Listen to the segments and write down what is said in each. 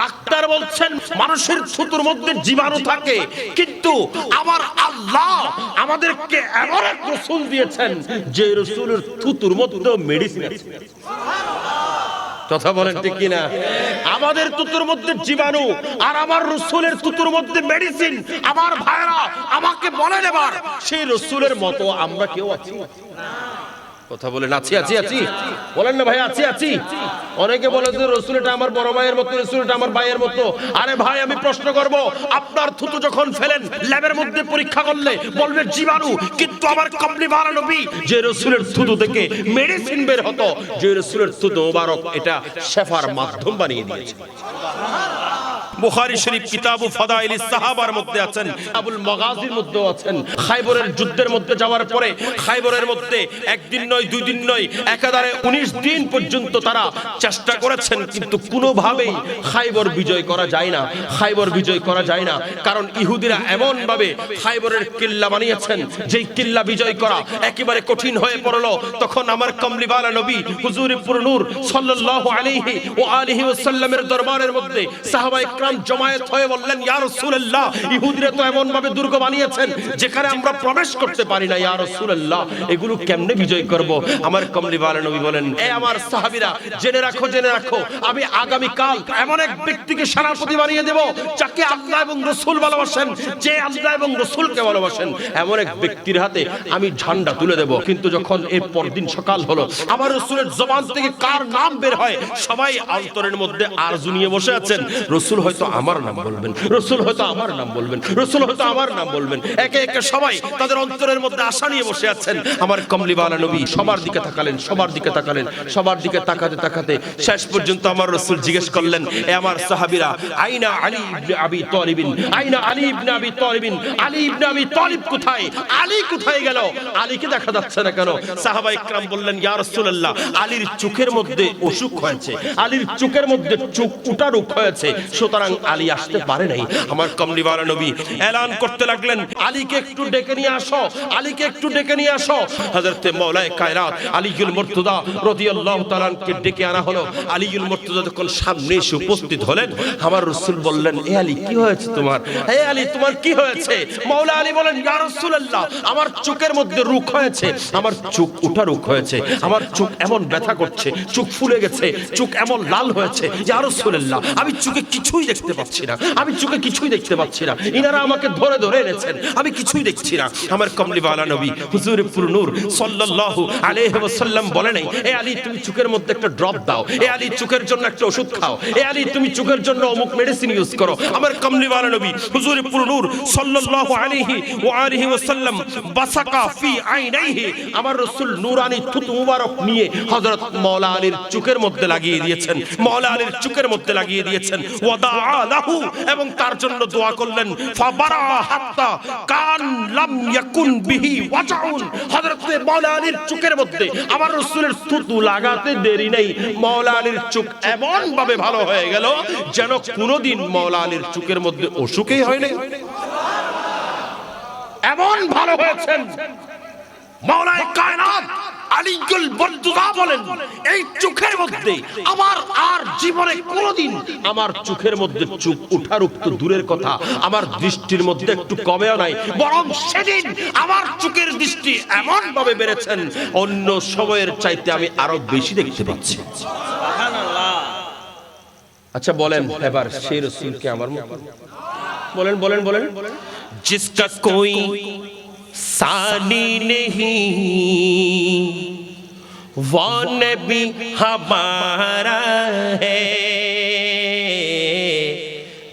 Doctor বলছেন, মানুষের থুতুর মধ্যে জীবাণু থাকে। কিন্তু আমার আল্লাহ আমাদেরকে এমন এক রসুল দিয়েছেন যে রসুলের থুতুর মধ্যে মেডিসিন আছে। কথা বলেন ঠিক কিনা? আমাদের তুতুর মধ্যে জীবাণু আর আমার রসুলের তুতুর মধ্যে মেডিসিন আমার ভাইরা আমাকে বলেন এবার, সেই রসুলের মতো আমরা কেউ আছি? কথা বলেন, আছি আছি আছি। বলেন না ভাই, আছি আছি। অনেকে বলে যে রসুল এটা আমার বড় ভাইয়ের মতো রসুল এটা আমার ভাইয়ের মতো। আরে ভাই, আমি প্রশ্ন করব, আপনার থুতু যখন ফেলেন, ল্যাবের মধ্যে পরীক্ষা করলে বলবে, জীবাণু, কিন্তু আমার কমলি বারা নবী। যে রসুলের থুতু থেকে মেডিসিন বের হতো, যে রসুলের থুতু মোবারক, এটা শেফার মাধ্যম বানিয়ে দিয়েছে। বুখারী শরীফ কিতাবু ফাদাইল সাহাবার মধ্যে আছেন। আবুল মাগাজির মধ্যে আছেন। খাইবরের যুদ্ধের মধ্যে যাওয়ার পরে খাইবরের মধ্যে একদিন নয় দুই দিন নয়, একাধারে 19 দিন পর্যন্ত তারা চেষ্টা করেছেন, কিন্তু কোনোভাবেই খাইবর বিজয় করা যায় না, খাইবর বিজয় করা যায় না। কারণ ইহুদিরা এমন ভাবে খাইবরের কিল্লা বানিয়েছেন, যেই কিল্লা বিজয় করা একেবারে কঠিন হয়ে পড়ল। তখন আমার কমলিওয়ালা নবী, হুজুর নূর সাল্লাল্লাহু আলাইহি ও আলিহি ওয়াসাল্লামের দরবারের মধ্যে সাহাবায়ে লোকজন জমায়েত হয়ে বললেন, ইয়া রাসূলুল্লাহ, ইহুদিরা তো এমন ভাবে দুর্গ বানিয়েছেন যেখানে আমরা প্রবেশ করতে পারি না। ইয়া রাসূলুল্লাহ, এগুলো কেমনে বিজয় করব? আমার কমলি বালে নবী বলেন, এ আমার সাহাবীরা, জেনে রাখো জেনে রাখো, আমি আগামী কাল এমন এক ব্যক্তিকে সেনাপতি বানিয়ে দেব, যাকে আল্লাহ এবং রাসূল ভালোবাসেন, যে আল্লাহ এবং রাসূলকে ভালোবাসেন। এমন এক ব্যক্তির হাতে আমি ঝান্ডা তুলে দেব। কিন্তু যখন এর পরদিন সকাল হলো, আমার রাসূলের জবান থেকে কার নাম বের হয়, সবাই অন্তরের মধ্যে আরজু নিয়ে বসে আছেন। রাসূল হয়তো আমার নাম বলবেন, রসুল হয়তো আমার নাম বলবেন, রসুল হয়তো আমার নাম বলবেন। একে একে সবাই তাদের অন্তরের মধ্যে আশা নিয়ে বসে আছেন। আমার কমলিওয়ালা নবী সবার দিকে তাকালেন, সবার দিকে তাকালেন, সবার দিকে তাকাতে তাকাতে শেষ পর্যন্ত আমার রসুল জিজ্ঞেস করলেন, এ আমার সাহাবীরা, আইনা আলী ইবনে আবি তালিবিন, আইনা আলী ইবনে আবি তালিবিন, আলী ইবনে আবি তালিব কোথায়? আলী কোথায় গেল? আলীকে দেখা যাচ্ছে না কেন? সাহাবা ইকরাম বললেন, ইয়া রাসূলুল্লাহ, আলীর চোখের মধ্যে অসুখ হয়েছে, আলীর চোখের মধ্যে চোখ উটারুক হয়েছে, সুতরাং আলী আসতে পারে নাই। আমার কমলিওয়ালা নবী এলান করতে লাগলেন, আলীকে একটু ডেকে নিয়ে আসো, আলীকে একটু ডেকে নিয়ে আসো। হযরতে মাওলায়ে কায়নাত আলীউল মুর্তজা রাদিয়াল্লাহু তাআলাকে ডেকে আনা হলো। আলীউল মুর্তজা যখন সামনে এসে উপস্থিত হলেন, আমার রাসূল বললেন, এ আলী, কি হয়েছে তোমার? হে আলী, তোমার কি হয়েছে? মাওলা আলী বলেন, ইয়া রাসূলুল্লাহ, আমার চোখের মধ্যে রুখ হয়েছে, আমার চোখ ওঠা রুখ হয়েছে, আমার চোখ এমন ব্যথা করছে, চোখ ফুলে গেছে, চোখ এমন লাল হয়েছে, ইয়া রাসূলুল্লাহ, আমি চোখে কিছুই দেখতে পাচ্ছি না। আমি চোখে কিছুই দেখতে পাচ্ছি না। ইনারা আমাকে ধরে ধরে এনেছেন। আমি কিছুই দেখছি না। আমার কমলিওয়ালা নবী, হুজুর নূর সাল্লাল্লাহু আলাইহি ওয়াসাল্লাম বলে নাই, এ আলী, তুমি চোখের মধ্যে একটা ড্রপ দাও। এ আলী, চোখের জন্য একটা ওষুধ খাও। এ আলী, তুমি চোখের জন্য অমুক মেডিসিন ইউজ করো। আমার কমলিওয়ালা নবী, হুজুর নূর সাল্লাল্লাহু আলাইহি ওয়া আলিহি ওয়াসাল্লাম, বাসাকা ফি আইনাইহি। আমার রাসূল নূরানি থুতু মুবারক নিয়ে হযরত মাওলা আলীর চোখের মধ্যে লাগিয়ে দিয়েছেন। মাওলা আলীর চোখের মধ্যে লাগিয়ে দিয়েছেন। ওয়াদা লাহু এবং তার জন্য দোয়া করলেন, ফাবারা হাত্তা কান লাম ইয়াকুন বিহি ওয়াজাউন। হযরত আলীর চোখের মধ্যে আমার রাসূলের লাগাতে দেরি আলীর চোখ এমন ভাবে ভালো হয়ে গেল যেন কোনোদিন মাওলা আলীর চোখের মধ্যে অসুখই হয়নি। এমন ভালো হয়েছেন মাওলায় কায়নাত আলিগুল বর্দুদা বলেন এই চোখের মধ্যে আমার আর জীবনে কোনোদিন আমার চোখের মধ্যে চোখ উঠার উক্ত দূরের কথা আমার দৃষ্টির মধ্যে একটু কমেও নাই বরং সেদিন আমার চোখের দৃষ্টি এমন ভাবে বেড়েছেন অন্য সময়ের চাইতে আমি আরো বেশি দেখতে পাচ্ছি আচ্ছা বলেন এবার সেই রসুলকে আমার মতো বলেন বলেন বলেন जिसका कोई सानी नहीं وہ نبی ہمارا ہے۔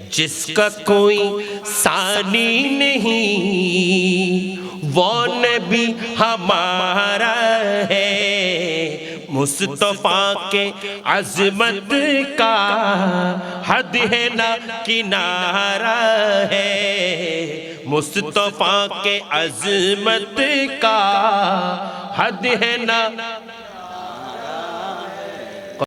جس کا کوئی ثانی نہیں وہ نبی ہمارا ہے۔ مصطفیٰ کے عظمت کا حد ہے نہ کنارہ ہے۔ مصطفیٰ کے عظمت کا حد ہے نہ